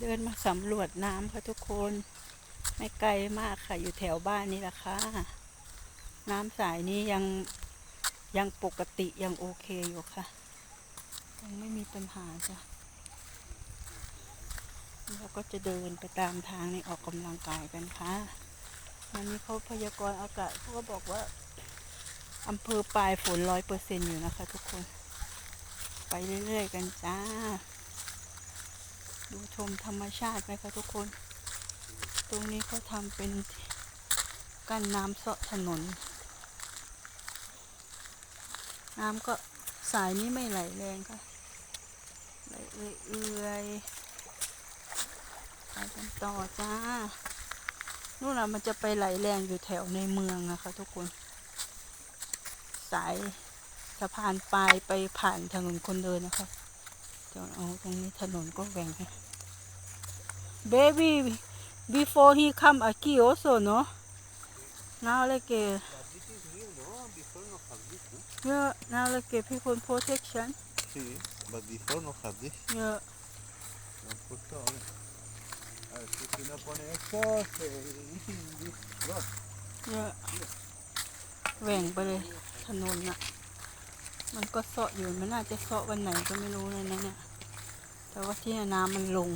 เดินมาสำรวจน้ำค่ะทุกคน ไม่ไกลมากค่ะ อยู่แถวบ้านนี่แหละค่ะ น้ำสายนี้ยังยังปกติยังโอเคอยู่ค่ะ ยังไม่มีปัญหาจ้ะเราก็จะเดินไปตามทางนี้ออกกำลังกายกันค่ะวันนี้เขาพยากรณ์อากาศเขาก็บอกว่าอำเภอปลายฝนร้อยเปอร์เซ็นอยู่นะคะทุกคน ไปเรื่อยๆกันจ้า ดูชมธรรมชาติไหมคะทุกคน ตรงนี้เขาทำเป็นกั้นน้ำเสาะถนน น้ำก็สายนี้ไม่ไหลแรงค่ะไหลเอื่อยๆไปกันต่อจ้านู่นนะมันจะไปไหลแรงอยู่แถวในเมืองอะค่ะทุกคน สายสะพานปลายไปผ่านถนนคนเดินนะคะ จอดเอาตรงนี้ถนนก็แหว่งค่ะ Baby before he come aquí also no now like a This is new, no? Before no have this, no? yeah now like a people protection Sí, but before no have this. yeah No han puesto ahora. A ver, si si no pone esto, se dice this road. เยอะแหว่งไปเลยถนนน่ะ มันก็เสาะอยู่มันน่าจะเสาะวันไหนก็ไม่รู้เลยนะเนี่ย แต่ว่าที่น้ำมันลง